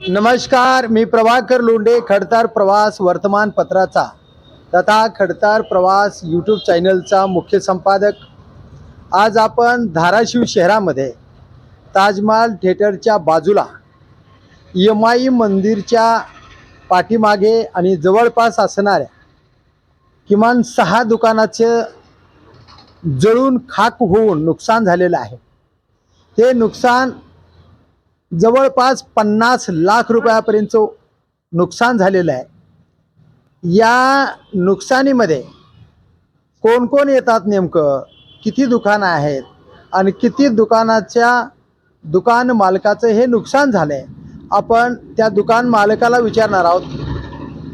नमस्कार मी प्रभाकर लोंडे खडतार प्रवास वर्तमानपत्राचा. तथा खडतार प्रवास यूट्यूब चॅनलचा मुख्य संपादक. आज आपण धाराशिव शहरामध्ये ताजमहाल थिएटरच्या बाजूला यमाई मंदिरच्या पाठीमागे आणि जवळपास असणाऱ्या किमान सहा दुकानाचं जळून खाक होऊन नुकसान झालेलं आहे. ते नुकसान जवळपास पन्नास लाख रुपयापर्यंत नुकसान झालेलं आहे. या नुकसानीमध्ये कोण कोण येतात नेमकं? किती दुकानं आहेत? आणि किती दुकानाच्या दुकान मालकाचं हे नुकसान झालं आहे आपण त्या दुकान मालकाला विचारणार आहोत.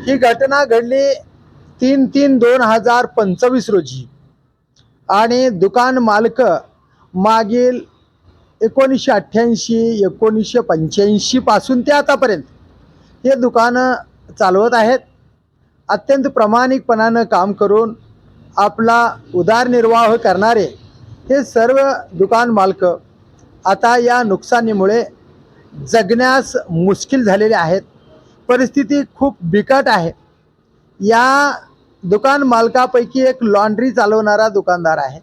ही घटना घडली तीन तीन दोन हजार पंचवीस रोजी. आणि दुकान मालक मागील एकोणीसशे अठ्ठ्याऐंशी एकोणीसशे पंच्याऐंशीपासून ते आतापर्यंत हे दुकानं चालवत आहेत. अत्यंत प्रामाणिकपणानं काम करून आपला उदारनिर्वाह करणारे हे सर्व दुकान मालक आता या नुकसानीमुळे जगण्यास मुश्किल झालेले आहेत. परिस्थिती खूप बिकट आहे. या दुकान मालकापैकी एक लॉन्ड्री चालवणारा दुकानदार आहे.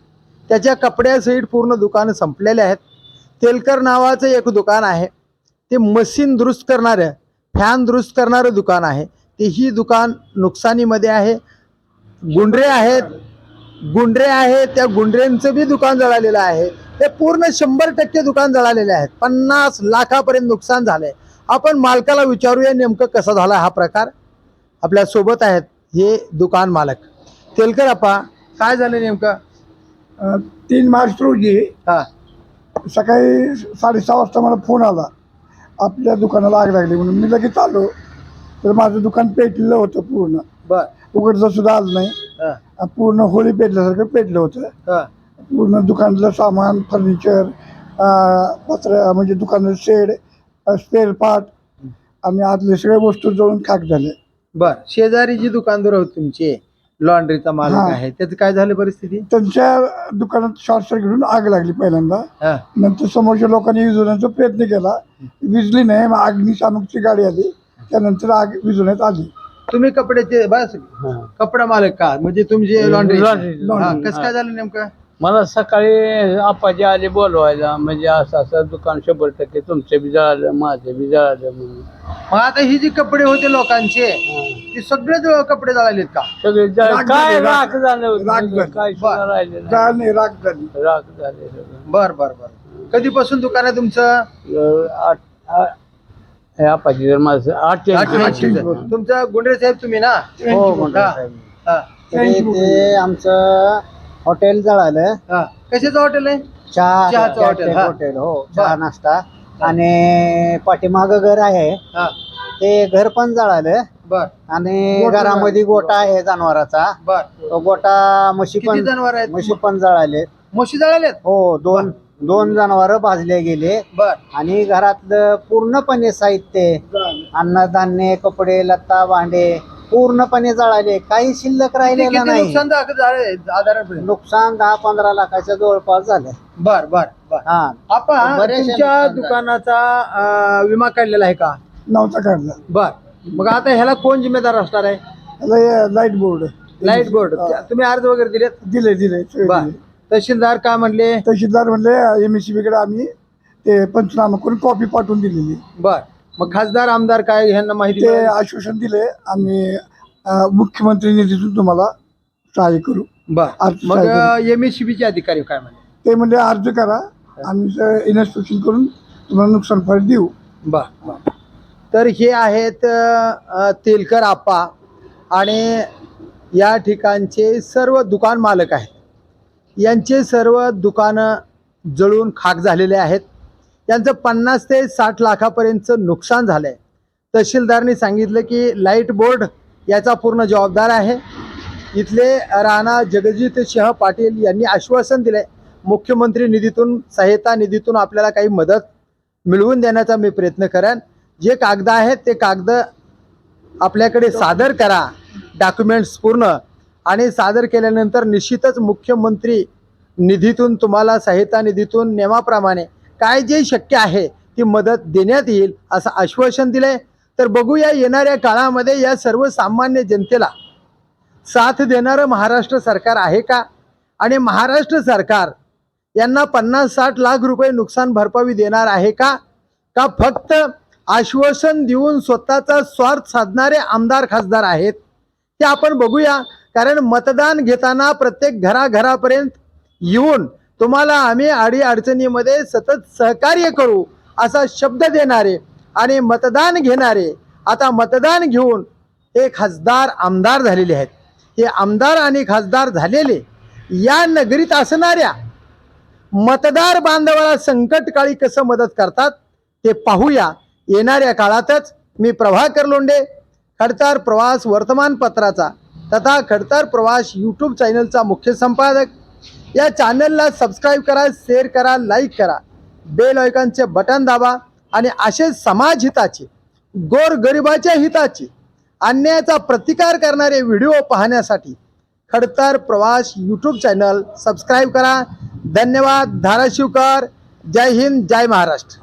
त्याच्या कपड्यासहित पूर्ण दुकानं संपलेले आहेत. तेलकर नावाचं एक दुकान आहे. ते मशीन दुरुस्त करणारं फॅन दुरुस्त करणारं दुकान आहे. तेही दुकान नुकसानीमध्ये आहे. गुंडरे आहेत. गुंडरे आहे त्या गुंडरेंचं बी दुकान जळालेलं आहे. हे पूर्ण शंभर टक्के दुकान जळालेले आहेत. पन्नास लाखापर्यंत नुकसान झालंय. आपण मालकाला विचारूया नेमकं कसा झाला हा प्रकार. आपल्यासोबत आहेत हे दुकान मालक. तेलकर आपा काय झालं नेमकं? तीन मार्च रोजी हा. सकाळी साडेसहा वाजता मला फोन आला. आपल्या दुकानाला आग लागली म्हणून मी लगेच आलो. तर माझं दुकान पेटलेलं होतं पूर्ण. बर. उघडचं सुद्धा आलं नाही. पूर्ण होळी पेटल्यासारखं पेटलं होतं. हा, पूर्ण दुकानातलं सामान फर्निचर पत्र म्हणजे दुकानाचं शेड स्पेअर पार्ट आणि आतले सगळे वस्तू जळून खाक झाले. बर. शेजारी जी दुकानदार होत तुमचे लॉन्ड्रीचा मालक हा. आहे. त्याचं काय झालं परिस्थिती? त्यांच्या दुकानात शॉर्ट सर्किटून आग लागली पहिल्यांदा. हा, नंतर समोरच्या लोकांनी विझवण्याचा प्रयत्न केला. विजली नाही मग अग्निशामकची गाडी आली. त्यानंतर आग विझवण्यात आली. तुम्ही कपड्याचे बस कपडा मालक का? म्हणजे तुमचे लॉन्ड्री laundry. कसं काय झालं नेमकं? मला सकाळी आपाजी आले बोलवायला म्हणजे असं असं दुकान शंभर टक्के तुमचे बी जळालं माझे बी जळालं म्हणून मग आता ही जी कपडे होते लोकांचे ते सगळे जो कपडे जळालेत का सगळे जळ- काय झाली, राख. झालं होतं? राख झाली. काय सुद्धा राहिलं नाही. जाळ नाही राग झाली राख झाले सगळं बर बर बर कधीपासून दुकान आहे तुमचं अं, आठ आ- हे आपाजी जर माझं आठ अठ्ठ्याऐंशीचं. तुमचं गुंडे साहेब तुम्ही ना हो म्हणतो हा. साहेब. हा, ते आमचं हॉटेल जळालं. हा. कशाचं हॉटेल आहे? चहा चहाचं हॉटेल, कॅफे हा. हॉटेल हो. चहा बर. नाश्ता आणि पाठीमाग घर आहे. हा. ते घर पण जळालं. बर. आणि गोठा घरामध्ये गोटा आहे जनावराचा. बर. तो गोटा म्हशी किती पण जनावर आहेत? म्हशी पण जळाले. म्हशी जळालेत हो दोन दोन जनावर भाजले गेले. बर. आणि घरातलं पूर्णपणे साहित्य अन्नधान्य कपडे लत्ता भांडे पूर्णपणे जळाले. काही शिल्लक राहिलेलं किती नाही. नुकसान दाखल झाले साधारणपणे? नुकसान दहा पंधरा लाखाच्या जवळपास झालं बर बर बर. हा. आपण बरेचसे तुमच्या नुकसान झालं. दुकानाचा अं, विमा काढलेला आहे का? नव्हता काढला. बर. मग आता ह्याला कोण जिम्मेदार असणार आहे? त्याला लाइट बोर्ड लाइट बोर्ड. तुम्ही अर्ज वगैरे दिलेत? दिले दिले. सगळे बर. दिले. तहसीलदार काय म्हणले? तहसीलदार म्हणले एम एसकडे आम्ही ते पंचनामा करून कॉपी पाठवून दिलेली. बर. मग खासदार आमदार काय ह्यांना माहिती ते मिळाली? आश्वासन दिले आम्ही अं, मुख्यमंत्री निधीतून तुम्हाला सहाय्य करू. बर. अर्ज मग सहाय्य एम एस चे अधिकारी काय म्हणले? ते म्हणजे अर्ज करा. आम्ही इन्स्पेक्शन करून तुम्हाला नुकसान भरपाई देऊ. बर बर. तर हे आहेत अ, तेलकर आप्पा आणि या ठिकाणचे सर्व दुकान मालक आहेत. यांचे सर्व दुकानं जळून खाक झालेले आहेत. यांचं पन्नास ते साठ लाखापर्यंतचं नुकसान झालं आहे तहसीलदारनी सांगितलं की लाइट बोर्ड याचा पूर्ण जबाबदार आहे. इथले राणा जगजित सिंह पाटील यांनी आश्वासन दिलंय. मुख्यमंत्री निधीतून सहायता निधीतून आपल्याला काही मदत मिळवून देण्याचा मी प्रयत्न करेन. जे कागद आहेत ते कागद आपल्याकडे सादर करा. डॉक्युमेंट्स पूर्ण. आणि सादर केल्यानंतर निश्चितच मुख्यमंत्री निधीतून तुम्हाला सहायता निधीतून नियमाप्रमाणे काय जे शक्य आहे ती मदत देण्यात येईल असं आश्वासन दिलंय. तर बघूया येणाऱ्या काळामध्ये या सर्वसामान्य जनतेला साथ देणारं महाराष्ट्र सरकार आहे का? आणि महाराष्ट्र सरकार यांना पन्नास साठ लाख रुपये नुकसान भरपाई देणार आहे का? का फक्त आश्वासन देऊन स्वतःचा स्वार्थ साधणारे आमदार खासदार आहेत? ते आपण बघूया. कारण मतदान घेताना प्रत्येक घराघरापर्यंत येऊन तुम्हाला आम्ही आडी अडचणीमध्ये सतत सहकार्य करू असा शब्द देणारे आणि मतदान घेणारे आता मतदान घेऊन हे खासदार आमदार झालेले आहेत. हे आमदार आणि खासदार झालेले या नगरीत असणाऱ्या मतदार बांधवाला संकटकाळी कसं मदत करतात ते पाहूया. येणाऱ्या काळातच मी प्रभाकर लोंडे खडतार प्रवास वर्तमानपत्राचा तथा खडतार प्रवास यूट्यूब चॅनलचा मुख्य संपादक या चॅनलला सबस्क्राईब करा शेअर करा लाईक करा. बेल आयकॉनचे बटन दाबा आणि असे समाज हिताचे गोरगरिबाच्या हिताचे अन्यायाचा प्रतिकार करणारे व्हिडिओ पाहण्यासाठी खडतर प्रवास यूट्यूब चॅनल सबस्क्राईब करा. धन्यवाद धाराशिवकर. जय हिंद जय महाराष्ट्र.